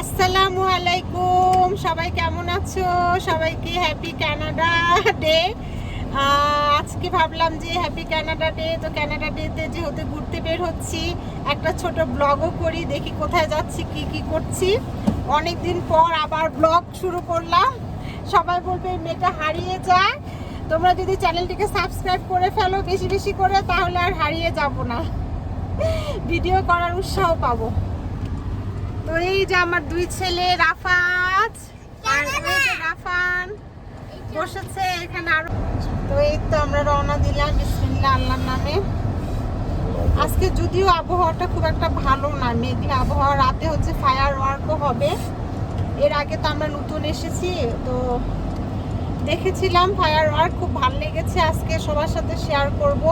আসসালামু আলাইকুম। সবাই কেমন আছো? সবাইকে হ্যাপি কানাডা ডে আজকে ভাবলাম যে হ্যাপি কানাডা ডে তো কানাডা ডেতে যেহেতু ঘুরতে বের হচ্ছি, একটা ছোট ব্লগও করি, দেখি কোথায় যাচ্ছি, কি কি করছি। অনেক দিন পর আবার ব্লগ শুরু করলাম। সবাই বলবে মেয়েটা হারিয়ে যায়। তোমরা যদি চ্যানেলটিকে সাবস্ক্রাইব করে ফেলো বেশি বেশি করে, তাহলে আর হারিয়ে যাব না। ভিডিও করার উৎসাহ পাবো। তো এই যে আমার দুই ছেলে রাফাত আর রাফান বসেছে এখানে আরও। তো এই তো আমরা রওনা দিলাম বিসমিল্লাহ আল্লাহর নামে। আজকে যদিও আবহাওয়াটা খুব একটা ভালো না মেঘলা আবহাওয়া রাতে হচ্ছে ফায়ার ওয়ার্কও হবে। এর আগে তো আমরা নতুন এসেছি তো দেখেছিলাম ফায়ার ওয়ার্ক খুব ভালো লেগেছে। আজকে সবার সাথে শেয়ার করব।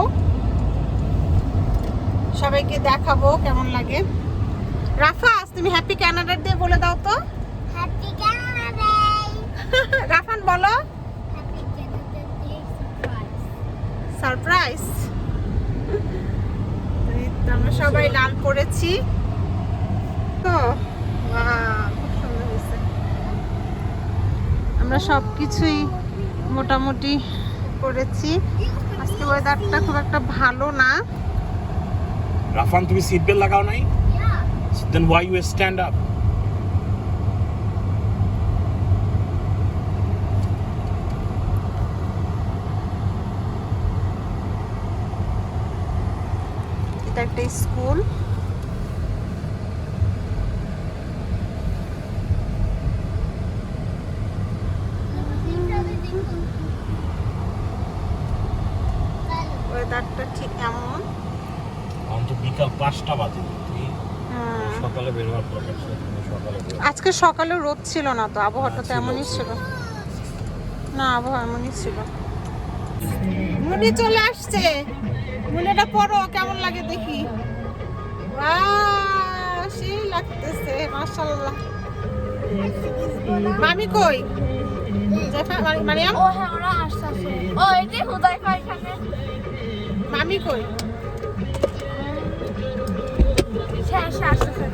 সবাইকে দেখাবো কেমন লাগে। রাফাস তুমি হ্যাপি ক্যানাডা ডে বলে দাও তো। Happy Canada Day! রাফান বলো। Day সারপ্রাইজ আমরা সবাই লাল পরেছি তো খুব সুন্দর হয়েছে। আমরা সব কিছুই মোটামুটি করেছি। আজকে ওয়েদারটা খুব একটা ভালো না। রাফান তুমি সিট বেল্ট লাগাও নাই? Then why you stand up এটা একটা স্কুল। ওয়েদারটা ঠিক এমন। এখন তো বিকাল পাঁচটা বাজে। সকালে বের হওয়ার ছিল সকালে আজকে সকালে রোদ ছিল না তো আবহাওয়াটা তো এমনই ছিল। না আবহাওয়া এমনই ছিল। মুনি চলে আসছে। মুনিটা পরো কেমন লাগে দেখি? সেই লাগতেছে মাশাআল্লাহ। মামি কই? মারিয়াম? ও হ্যাঁ ওরা আসতেছে ও হুদাইফা মামি কই? শেষ আসতেছে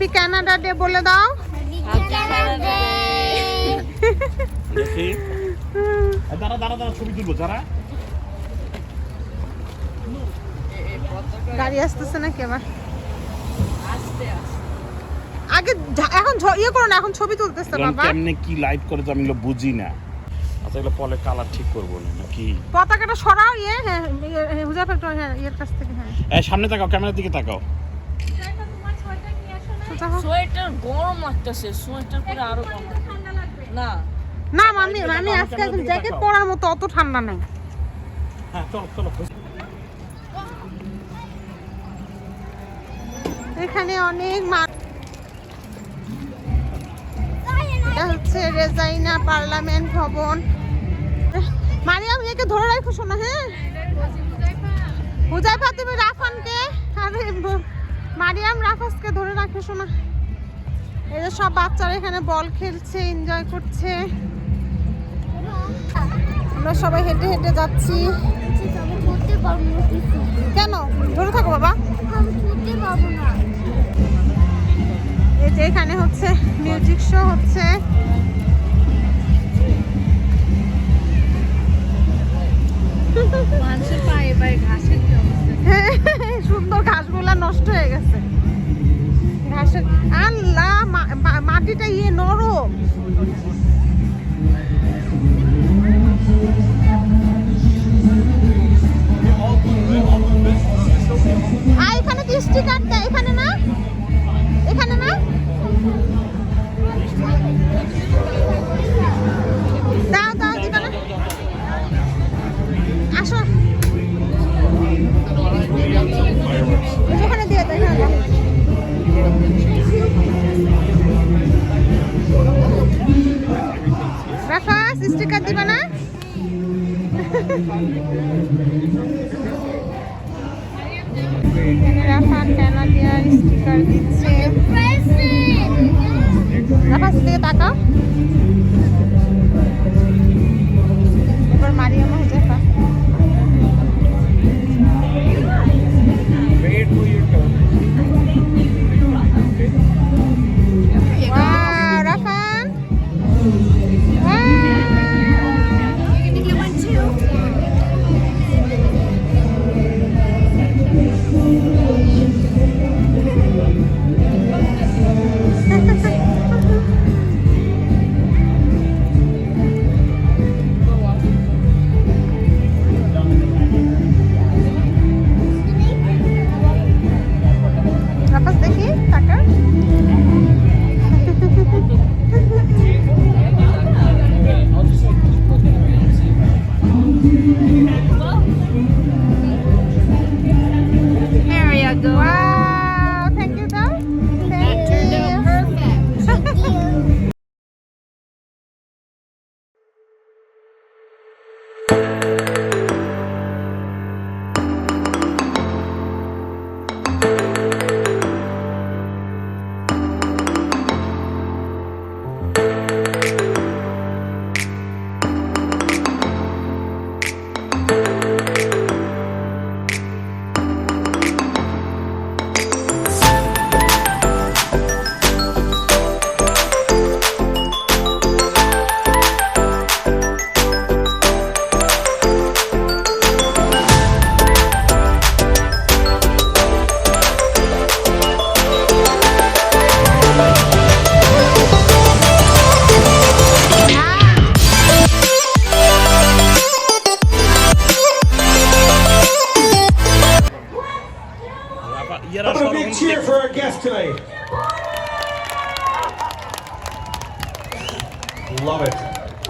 হ্যাপি কানাডা ডে বলে দাও। দেখি। দাঁড়া দাঁড়া দাঁড়া ছবি তুলবো যারা। গাড়ি আসতেছে নাকি আবার আগে এখন ইয়ে করো না এখন ছবি তুলতেছে বাবা। কেমনে কি লাইভ করে তো আমি এগুলো বুঝি না। আচ্ছা এগুলো পরে কালার ঠিক করব নাকি? পতাকাটা সরাও ইয়ে হ্যাঁ ইয়ে, হ্যাঁ ইয়ের কাছ থেকে হ্যাঁ। সামনে তাকাও ক্যামেরার দিকে তাকাও। সোয়েটার গরম লাগতেছে সোয়েটার পরে আরও কম না। না মামি মামি আজকে একদম জ্যাকেট পরার মতো অত ঠান্ডা নেই। হ্যাঁ চলো চলো এখানে অনেক এটা হচ্ছে রেজাইনা পার্লামেন্ট ভবন। মারিয়াম একে ধরে রাখো শোনা হ্যাঁ? হুজাইফা তুমি রাফানকে আর মারিয়াম, রাফাসকে ধরে রাখো শোনা এই যে সব বাচ্চারা এখানে বল খেলছে এনজয় করছে। আমরা সবাই হেঁটে হেঁটে যাচ্ছি। কেন? ধরে থাকো বাবা। এই যে এখানে হচ্ছে মিউজিক শো হচ্ছে। মানুষের পায়ে পায়ে অবস্থা সুন্দর ঘাসগুলা নষ্ট হয়ে গেছে। ঘাসের আল্লাহ মাটিটা ইয়ে নরম।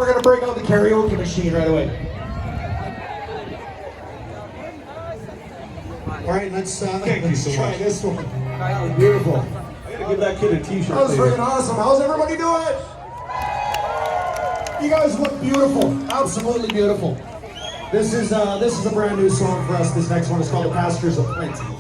We're gonna break out the karaoke machine right away. All right, let's uh, Thank you let's so try much. this one. That was beautiful. I gotta give that kid a t-shirt. That was freaking awesome. How's everybody doing? You guys look beautiful. Absolutely beautiful. This is uh, this is a brand new song for us. This next one is called "The Pastures of Plenty."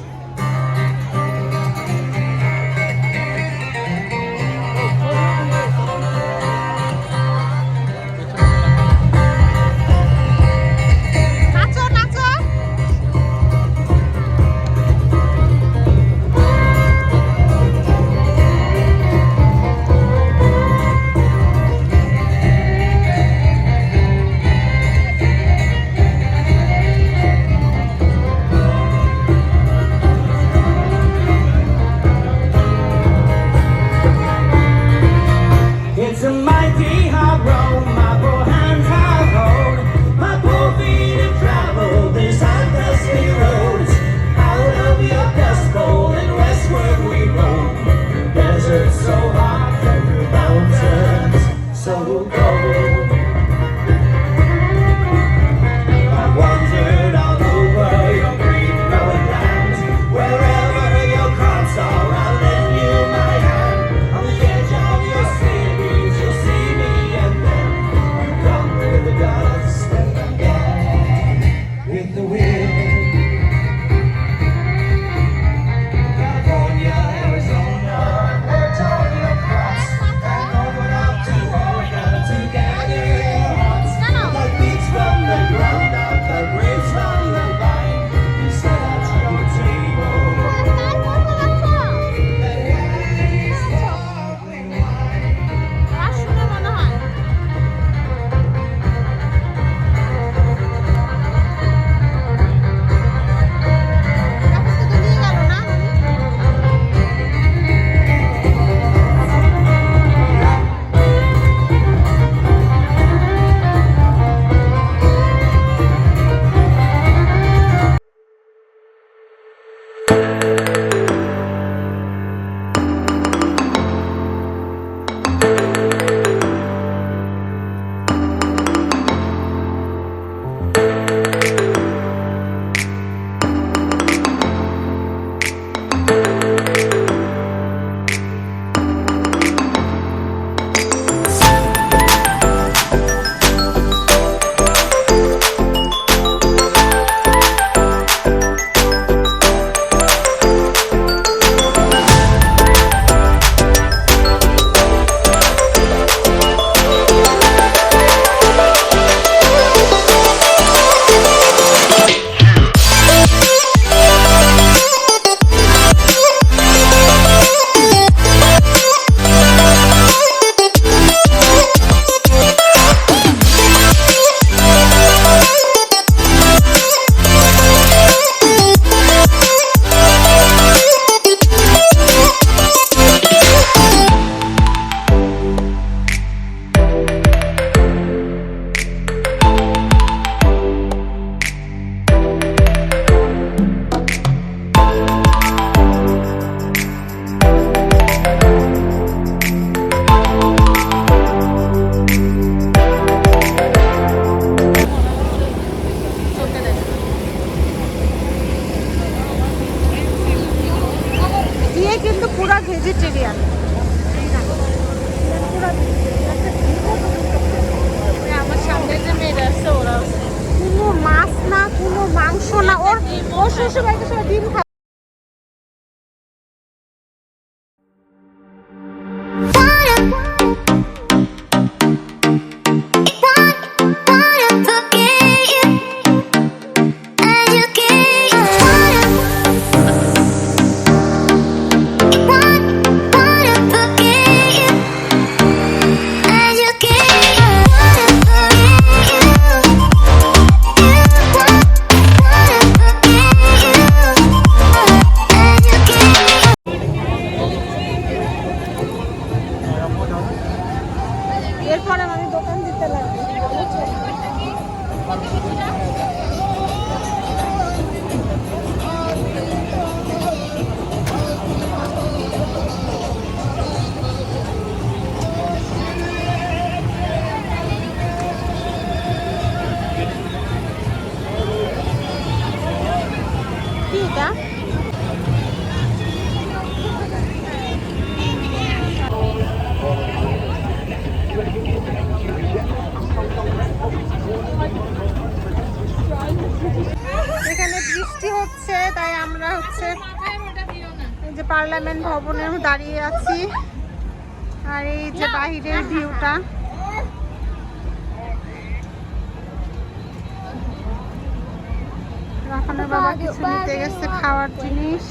বাবা কিছু নিতে গেছে খাওয়ার জিনিস।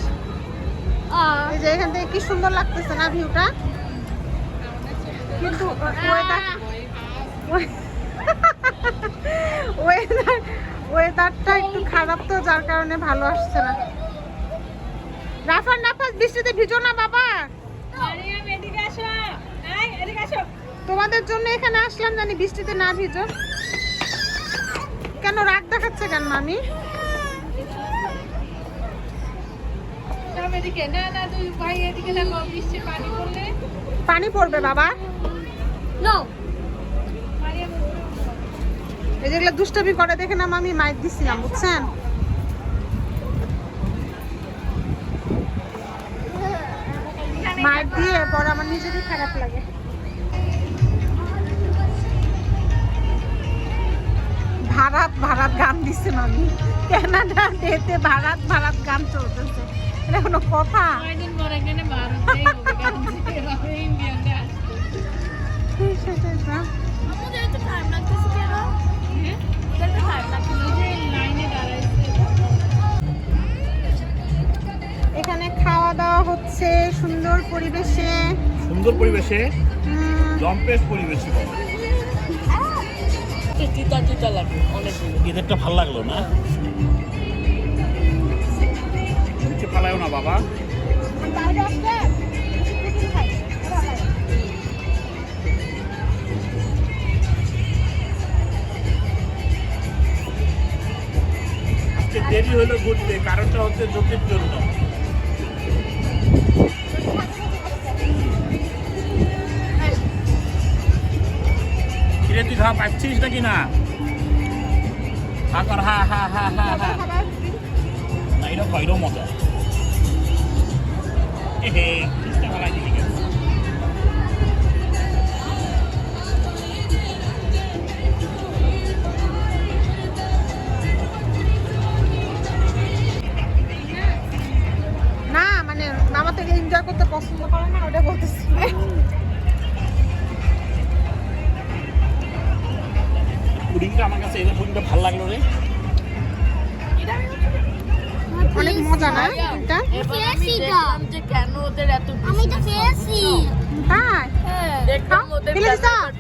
এই যে এখান থেকে কি সুন্দর লাগতেছে না ভিউটা? কিন্তু ওয়েদার ওয়েদার ওয়েদারটা একটু খারাপ তো যার কারণে ভালো আসছে না। রাফার নাফাস বৃষ্টিতে ভিজো না বাবা। তোমাদের জন্য এখানে আসলাম জানি বৃষ্টিতে না ভিজো। কেন রাগ দেখাচ্ছে কেন মামি? সব এদিকে। না না তুই ভাই এদিকে দেখো বৃষ্টি পানি পড়লে। পানি পড়বে বাবা। নো এই যেগুলো দুষ্টামি করে দেখে না আমি মাইক দিছিলাম বুঝছেন? মাইক দিয়ে পরে আমার নিজেরই খারাপ লাগে। ভারাত ভারাত গান দিচ্ছে মামি। কানাডা ডেতে ভারাত ভারাত গান চলতেছে। এটা কোনো কথা? সেটাই এখানে খাওয়া দাওয়া হচ্ছে সুন্দর পরিবেশে। সুন্দর পরিবেশে? জম্পেশ পরিবেশে বলো। তিতা তিতা লাগে অনেক ঈদেরটা ভালো লাগল না? ফালায়ও না, বাবা। আজকে দেরি হলো ঘুরতে, কারণটা হচ্ছে জ্যোতির জন্য। তুই খাওয়া পাচ্ছিস নাকি হা কর হা হা হা হা হা এটা কইরও মজা। না মানে মামা থেকে এনজয় করতে পছন্দ করে না ওটা বলতেছি। পুডিংটা আমার কাছে এই পুডিংটা ভালো লাগল রে। অনেক মজা না এটা? যে কেন ওদের এত আমি তো তাই দেখলাম ওদের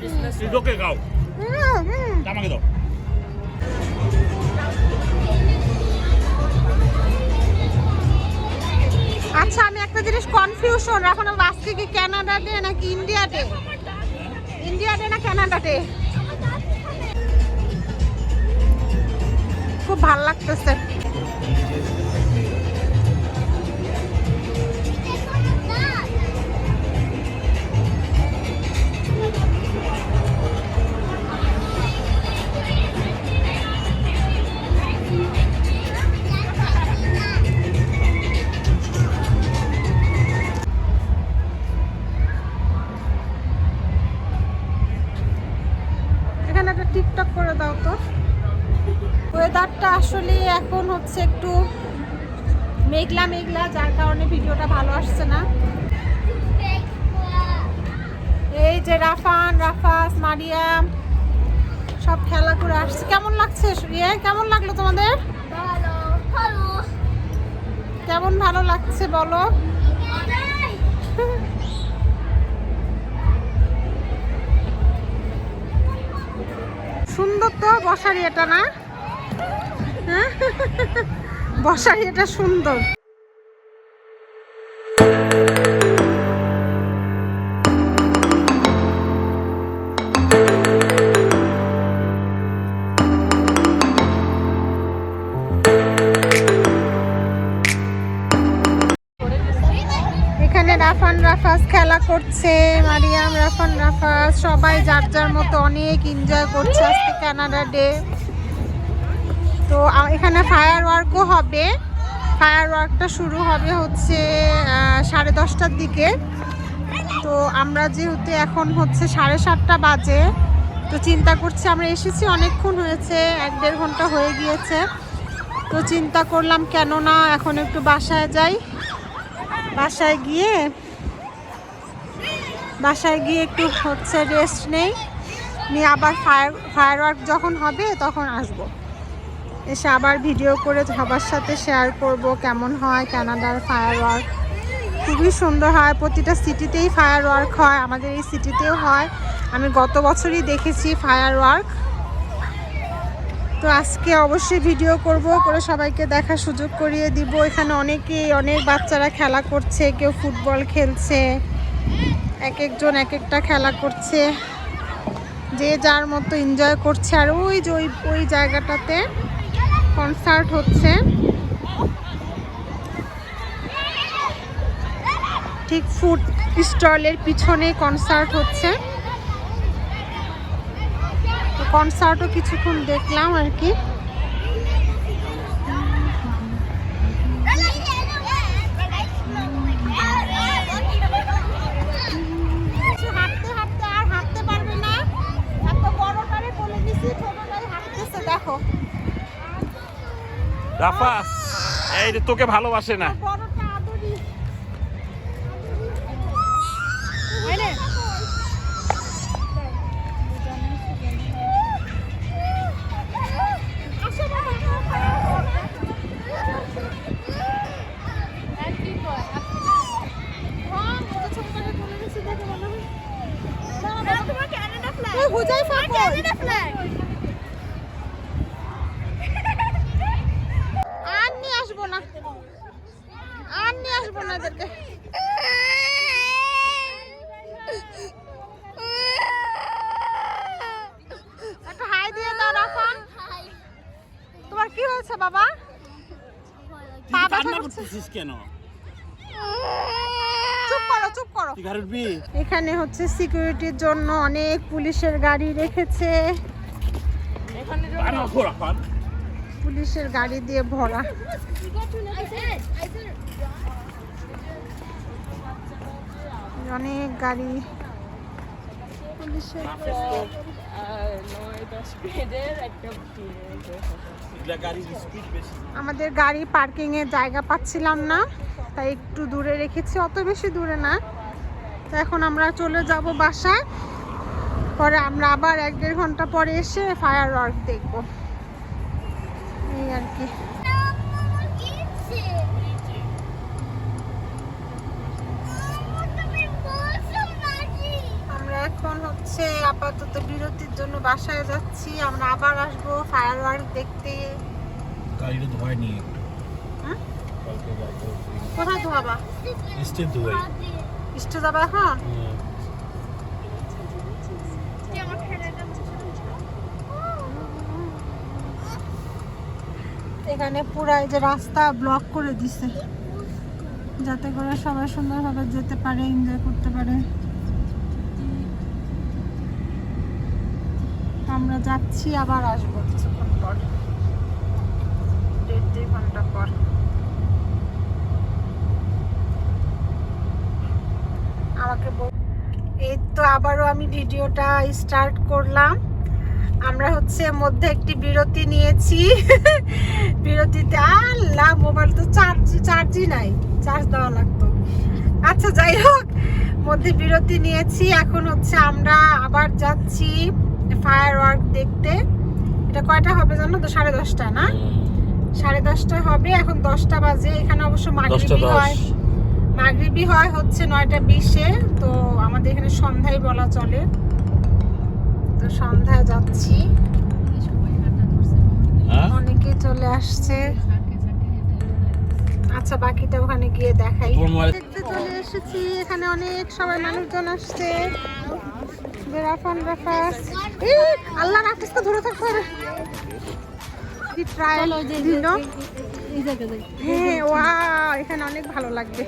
বিজনেস গাও। আমাকে দাও। আচ্ছা আমি একটা জিনিস কনফিউশন এখন আজকে কি কানাডা ডে নাকি ইন্ডিয়া ডে ইন্ডিয়া ডে না কানাডা ডে খুব ভালো লাগতেছে। আসলে এখন হচ্ছে একটু মেঘলা মেঘলা যার কারণে ভিডিওটা ভালো আসছে না। এই যে রাফান রাফাস মারিয়াম সব খেলা করে আসছে। কেমন লাগছে ইয়ে কেমন লাগল তোমাদের? কেমন ভালো লাগছে বলো? সুন্দর তো বসার এটা না? বসার এটা সুন্দর। রাফান খেলা করছে, মারিয়াম, রাফান সবাই যার যার মতো অনেক এনজয় করছে আজকে কানাডা ডে তো এখানে ফায়ার ওয়ার্কও হবে। ফায়ার ওয়ার্কটা শুরু হবে হচ্ছে সাড়ে দশটার দিকে। তো আমরা যেহেতু এখন হচ্ছে সাড়ে সাতটা বাজে, তো চিন্তা করছি আমরা এসেছি অনেকক্ষণ হয়েছে, এক দেড় ঘণ্টা হয়ে গিয়েছে। তো চিন্তা করলাম কেন না এখন একটু বাসায় যাই। বাসায় গিয়ে বাসায় গিয়ে একটু হচ্ছে রেস্ট নেই। নিয়ে আবার ফায়ার ফায়ার যখন হবে তখন আসব। এসে আবার ভিডিও করে সবার সাথে শেয়ার করব কেমন হয় কানাডার ফায়ার ওয়ার্ক খুবই সুন্দর হয়, প্রতিটা সিটিতেই ফায়ার ওয়ার্ক হয়, আমাদের এই সিটিতেও হয়। আমি গত বছরই দেখেছি ফায়ার ওয়ার্ক তো আজকে অবশ্যই ভিডিও করব, করে সবাইকে দেখার সুযোগ করিয়ে দিব। এখানে অনেকেই, অনেক বাচ্চারা খেলা করছে, কেউ ফুটবল খেলছে, এক একজন এক একটা খেলা করছে। যে যার মতো এনজয় করছে। আর ওই যে ওই ওই জায়গাটাতে কনসার্ট হচ্ছে। ঠিক ফুড স্টলের পিছনে কনসার্ট হচ্ছে। কনসার্টও কিছুক্ষণ দেখলাম আর কি। রাফাস এই তোকে ভালোবাসে না। কেন? চুপ করো চুপ করো। তুই ঘরে উঠবি এখানে হচ্ছে সিকিউরিটির জন্য অনেক পুলিশের গাড়ি রেখেছে। পুলিশের গাড়ি দিয়ে ভরা। অনেক গাড়ি। পুলিশের নয় দশ স্পিডের একটা আমাদের গাড়ি পার্কিং এর জায়গা পাচ্ছিলাম না তাই একটু দূরে রেখেছি অত বেশি দূরে না। তো এখন আমরা চলে যাব বাসায়। পরে আমরা আবার এক দেড় ঘণ্টা পরে এসে ফায়ার ওয়ার্ক দেখব। এই আর কি আমরা এখন হচ্ছে আপাতত বিরতির জন্য বাসায় যাচ্ছি। আমরা আবার আসব ফায়ার ওয়ার্ক দেখতে। গাড়িটা ধোয়াই নিয়ে একটু। হ্যাঁ? কোথায় ধোয়াবা স্টেট ধোয়াই ইষ্ট যাবা এখন? এখানে পুরো এই যে রাস্তা ব্লক করে দিছে। যাতে করে সবাই সুন্দরভাবে যেতে পারে এনজয় করতে পারে। আমরা যাচ্ছি আবার আসব কিছুক্ষণ পর। দেড় দুই ঘণ্টা পর। আমাকে এই তো আবারও আমি ভিডিওটা স্টার্ট করলাম। আমরা হচ্ছে মধ্যে একটি বিরতি নিয়েছি। বিরতিতে আল্লাহ মোবাইল তো চার্জ চার্জই নাই। চার্জ দেওয়া লাগতো। আচ্ছা যাই হোক মধ্যে বিরতি নিয়েছি। এখন হচ্ছে আমরা আবার যাচ্ছি ফায়ার ওয়ার্ক দেখতে এটা কয়টা হবে জানো তো? সাড়ে দশটা না? সাড়ে দশটা হবে এখন দশটা বাজে এখানে অবশ্য মাগরিবি হয়। মাগরিবি হয় হচ্ছে নয়টা বিশে তো আমাদের এখানে সন্ধ্যায় বলা চলে। তো সন্ধ্যায় যাচ্ছি। হ্যাঁ? অনেকে চলে আসছে। আচ্ছা বাকিটা ওখানে গিয়ে দেখাই। দেখতে চলে এসেছি এখানে অনেক সবাই মানুষজন আসছে। বেরাফান রাফাস এই আল্লাহ রাফিসকে ধরে থাকতে হবে। কি ট্রায়াল দিল হ্যাঁ ওয়াও এখানে অনেক ভালো লাগবে।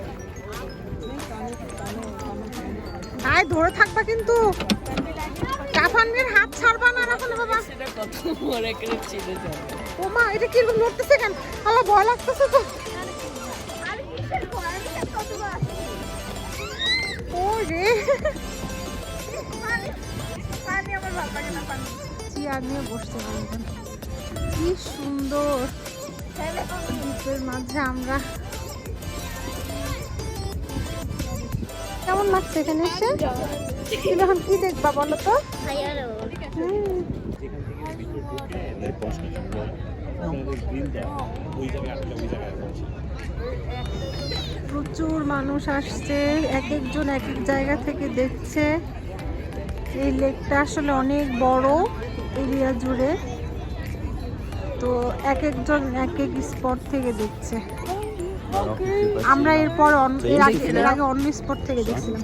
আয় ধরে থাকবা কিন্তু। কাফানের হাত ছাড়বা না রাখলে বাবা। ও মা এটা কীরকম নড়তেছে কেন? ভয় লাগতেছে তো। ও রে। চেয়ার নিয়ে বসতে পারবেন কি সুন্দর। দ্বীপের মাঝে আমরা। কেমন লাগছে এখানে এসে? তুমি এখন কি দেখবা বলো তো? প্রচুর মানুষ আসছে, এক একজন এক এক জায়গা থেকে দেখছে। এই লেকটা আসলে অনেক বড় এরিয়া জুড়ে। তো এক একজন এক এক স্পট থেকে দেখছে। আমরা এরপর এর আগে অন্য স্পট থেকে দেখছিলাম।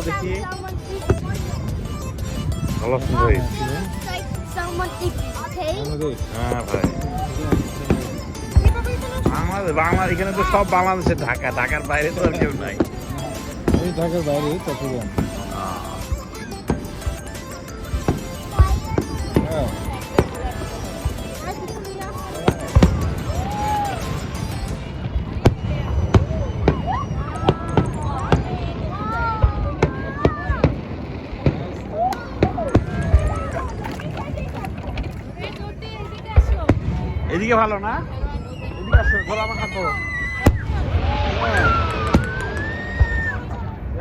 তো দেখি। ভালো সুন্দর Someone eat okay? হ্যাঁ ভাই। আমাদের বাংলা এখানে তো সব বাংলাদেশের ঢাকা। ঢাকার বাইরে তো আর কেউ নাই। ঢাকার বাইরে চট্টগ্রাম এদিকে ভালো না? এদিকে আসো ধরো আমার হাত ধরো। হ্যাঁ।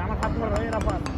আমার হাত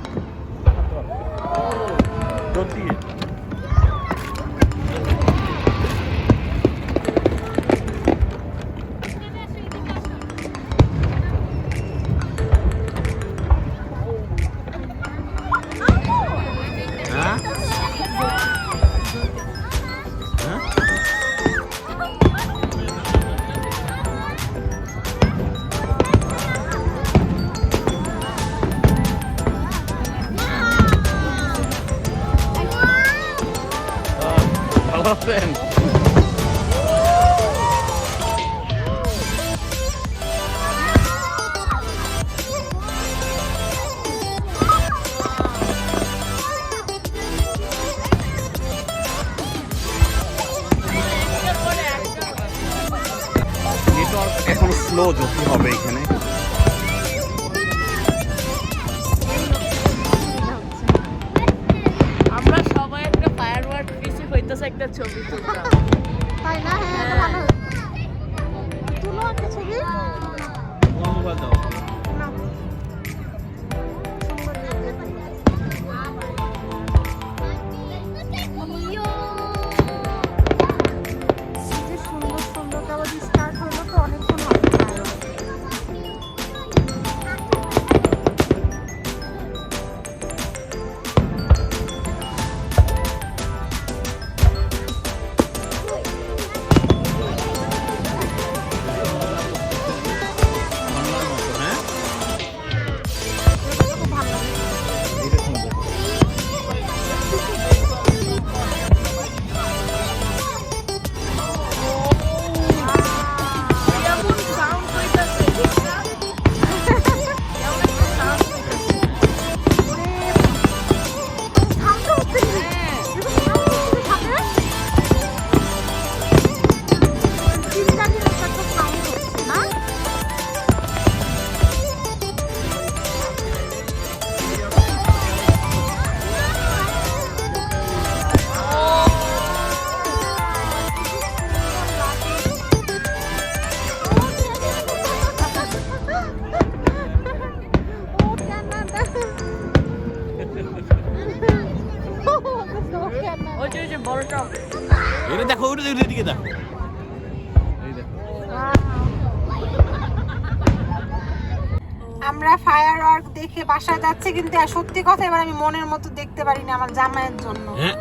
কিন্তু সত্যি কথা এবার আমি মনের মতো দেখতে পারি না আমার জামাইয়ের জন্য। হ্যাঁ?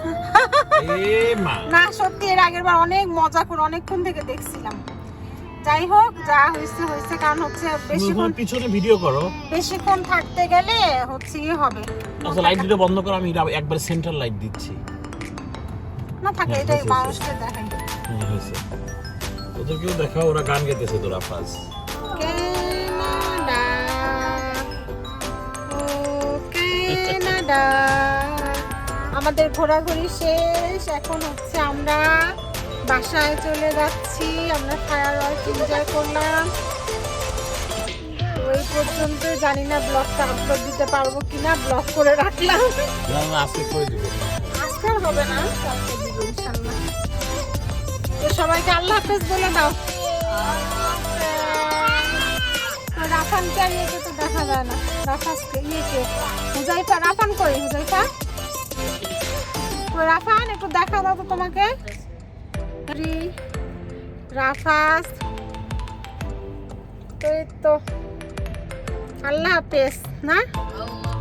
না সত্যি এর আগের বার অনেক মজা করে অনেকক্ষণ থেকে দেখছিলাম। যাই হোক যা হয়েছে হয়েছে কারণ হচ্ছে বেশিক্ষণ পিছনে ভিডিও করো। বেশিক্ষণ থাকতে গেলে হচ্ছে কি হবে। আচ্ছা লাইট দুটো বন্ধ করো আমি একবার সেন্ট্রাল লাইট দিচ্ছি। না থাকে হ্যাঁ, এটাই মানুষকে দেখাই। হ্যাঁ হয়েছে। ওদেরকেও দেখাও ওরা গান গেতেছে তোরা ফার্স্ট কানাডা কানাডা আমাদের ঘোরাঘুরি শেষ। এখন হচ্ছে আমরা বাসায় চলে যাচ্ছি। আমরা ফায়ার ওয়ার্ক এনজয় করলাম। ওই পর্যন্ত জানি না ব্লগটা আপলোড দিতে পারব কিনা। ব্লগ করে রাখলাম। আজকে করে দিব। আজকে আর হবে না। কালকে দিব ইনশাল্লাহ তো সবাইকে আল্লাহ হাফেজ বলে দাও। রাফানকে আর তো দেখা যায় না। হুজাইফা রাফান কই? রাফান? একটু দেখা রাফাস। তো। আল্লাহ হাফেজ না?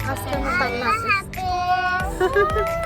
আজকে আল্লাহ হাফেজ।